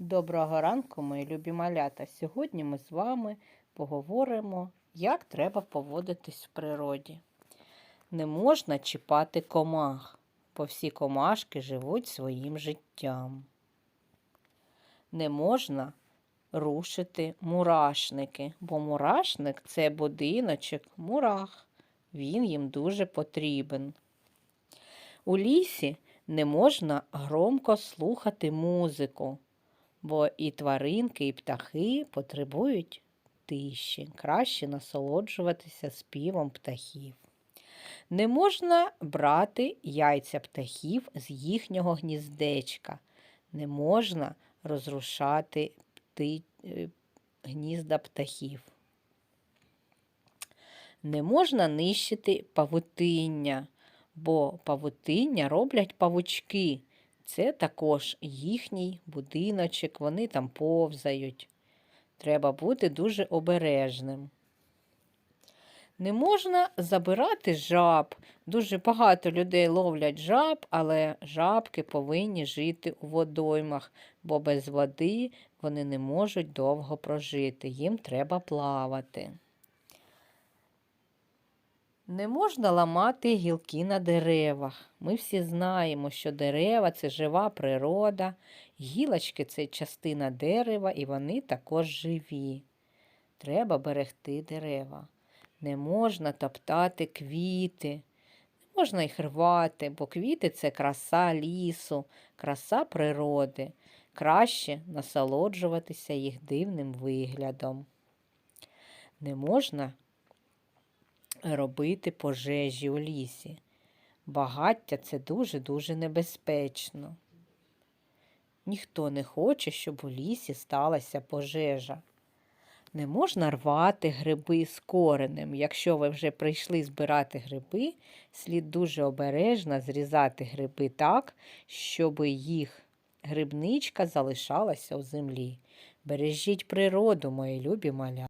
Доброго ранку, мої любі малята. Сьогодні ми з вами поговоримо, як треба поводитись в природі. Не можна чіпати комах, бо всі комашки живуть своїм життям. Не можна рушити мурашники, бо мурашник це будиночок мурах. Він їм дуже потрібен. У лісі не можна громко слухати музику, бо і тваринки, і птахи потребують тиші, краще насолоджуватися співом птахів. Не можна брати яйця птахів з їхнього гніздечка, не можна розрушати пти... е, гнізда птахів. Не можна нищити павутиння, бо павутиння роблять павучки. Це також їхній будиночок, вони там повзають. Треба бути дуже обережним. Не можна забирати жаб. Дуже багато людей ловлять жаб, але жабки повинні жити у водоймах, бо без води вони не можуть довго прожити. Їм треба плавати. Не можна ламати гілки на деревах. Ми всі знаємо, що дерева це жива природа, гілочки це частина дерева, і вони також живі. Треба берегти дерева. Не можна топтати квіти, не можна їх рвати, бо квіти це краса лісу, краса природи. Краще насолоджуватися їх дивним виглядом. Не можна робити пожежі у лісі. Багаття це дуже-дуже небезпечно. Ніхто не хоче, щоб у лісі сталася пожежа. Не можна рвати гриби з коренем. Якщо ви вже прийшли збирати гриби, слід дуже обережно зрізати гриби так, щоб їх грибничка залишалася у землі. Бережіть природу, мої любі маля.